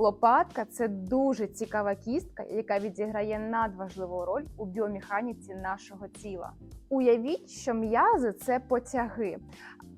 Лопатка це дуже цікава кістка, яка відіграє надважливу роль у біомеханіці нашого тіла. Уявіть, що м'язи це потяги,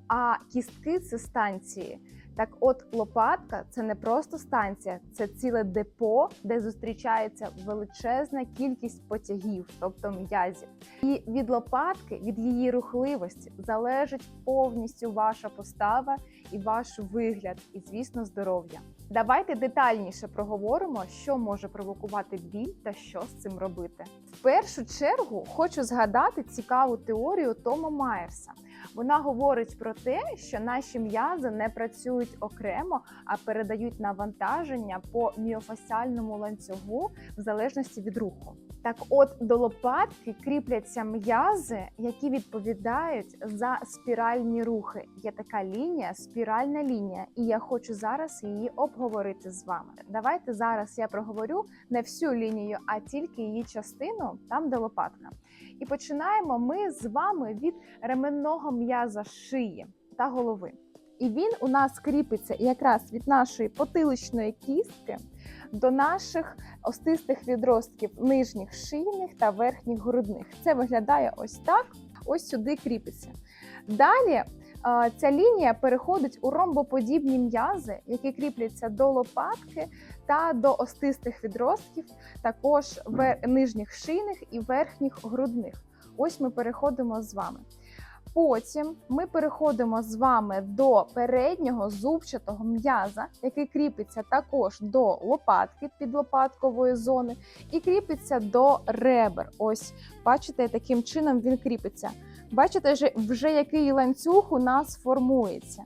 а кістки це станції. Так, от лопатка це не просто станція, це ціле депо, де зустрічається величезна кількість потягів, тобто м'язів. І від лопатки, від її рухливості, залежить повністю ваша постава і ваш вигляд, і, звісно, здоров'я. Давайте детальніше проговоримо, що може провокувати біль та що з цим робити. В першу чергу хочу згадати цікаву теорію Тома Майерса. Вона говорить про те, що наші м'язи не працюють окремо, а передають навантаження по міофасіальному ланцюгу в залежності від руху. Так, от до лопатки кріпляться м'язи, які відповідають за спіральні рухи. Є така лінія, спіральна лінія, і я хочу зараз її обговорити з вами. Давайте зараз я проговорю не всю лінію, а тільки її частину, там де лопатка. І починаємо ми з вами від ременного м'яза шиї та голови. І він у нас кріпиться якраз від нашої потиличної кістки до наших остистих відростків нижніх шийних та верхніх грудних. Це виглядає ось так, ось сюди кріпиться. Далі ця лінія переходить у ромбоподібні м'язи, які кріпляться до лопатки та до остистих відростків, також вер- нижніх шийних і верхніх грудних. Ось ми переходимо з вами. Потім ми переходимо з вами до переднього зубчатого м'яза, який кріпиться також до лопатки підлопаткової зони, і кріпиться до ребер. Ось бачите, таким чином він кріпиться. Бачите, вже- який ланцюг у нас формується.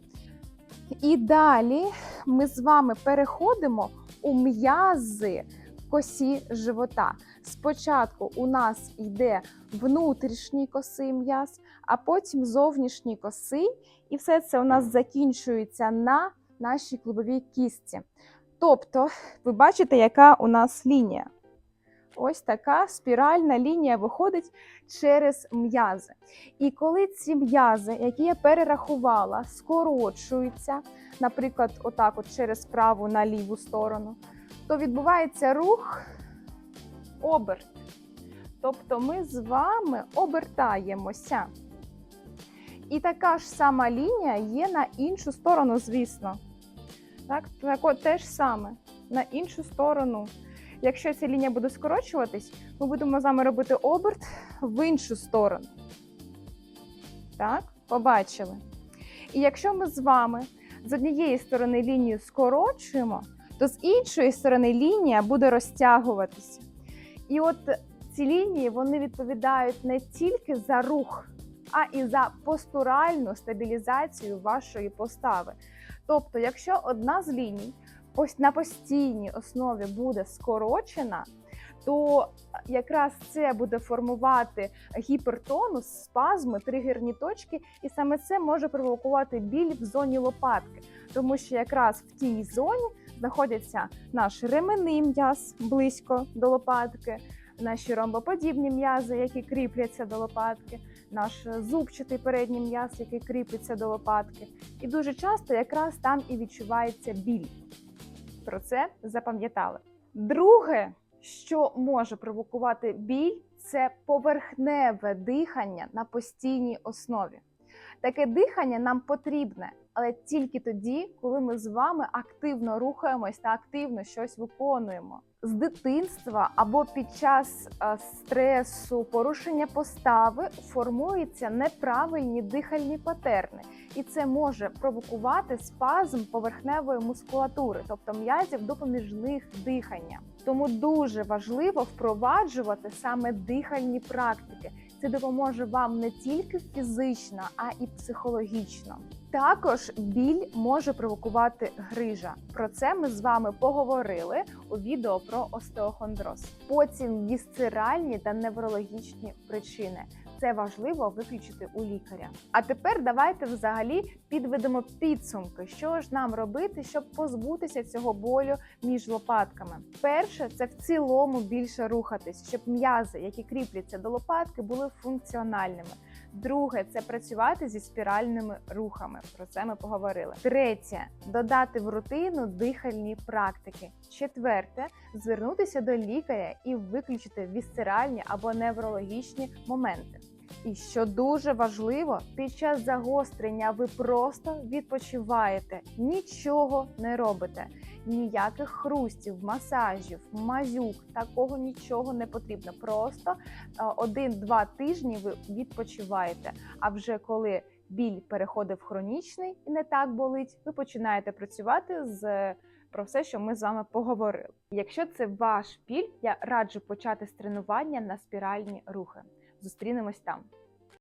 І далі ми з вами переходимо у м'язи косі живота. Спочатку у нас йде внутрішній косий м'яз, а потім зовнішній косий, і все це у нас закінчується на нашій клубовій кістці. Тобто, ви бачите, яка у нас лінія. Ось така спіральна лінія виходить через м'язи. І коли ці м'язи, які я перерахувала, скорочуються, наприклад, отак, от через праву на ліву сторону, то відбувається рух оберт. Тобто ми з вами обертаємося. І така ж сама лінія є на іншу сторону, звісно. Так, так те ж саме на іншу сторону. Якщо ця лінія буде скорочуватись, ми будемо з вами робити оберт в іншу сторону. Так, побачили. І якщо ми з вами з однієї сторони лінію скорочуємо, то з іншої сторони лінія буде розтягуватися. І от ці лінії вони відповідають не тільки за рух, а і за постуральну стабілізацію вашої постави. Тобто, якщо одна з ліній на постійній основі буде скорочена, то якраз це буде формувати гіпертонус, спазми, тригерні точки, і саме це може провокувати біль в зоні лопатки, тому що якраз в тій зоні знаходяться наш ременний м'яз близько до лопатки, наші ромбоподібні м'язи, які кріпляться до лопатки, наш зубчатий передній м'яз, який кріпиться до лопатки. І дуже часто якраз там і відчувається біль. Про це запам'ятали. Друге, що може провокувати біль, це поверхневе дихання на постійній основі. Таке дихання нам потрібне, але тільки тоді, коли ми з вами активно рухаємось та активно щось виконуємо. З дитинства або під час е, стресу, порушення постави формуються неправильні дихальні патерни, і це може провокувати спазм поверхневої мускулатури, тобто м'язів допоміжних дихання. Тому дуже важливо впроваджувати саме дихальні практики. Це допоможе вам не тільки фізично, а і психологічно. Також біль може провокувати грижа. Про це ми з вами поговорили у відео про остеохондроз. Потім вісцеральні та неврологічні причини. Це важливо виключити у лікаря. А тепер давайте взагалі підведемо підсумки, що ж нам робити, щоб позбутися цього болю між лопатками. Перше, це в цілому більше рухатись, щоб м'язи, які кріпляться до лопатки, були функціональними. Друге це працювати зі спіральними рухами. Про це ми поговорили. Третє додати в рутину дихальні практики. Четверте звернутися до лікаря і виключити вісцеральні або неврологічні моменти. І що дуже важливо, під час загострення ви просто відпочиваєте, нічого не робите, ніяких хрустів, масажів, мазюк, такого нічого не потрібно. Просто е, один-два тижні ви відпочиваєте. А вже коли біль переходить в хронічний і не так болить, ви починаєте працювати з про все, що ми з вами поговорили. Якщо це ваш біль, я раджу почати з тренування на спіральні рухи. Зустрінемось там.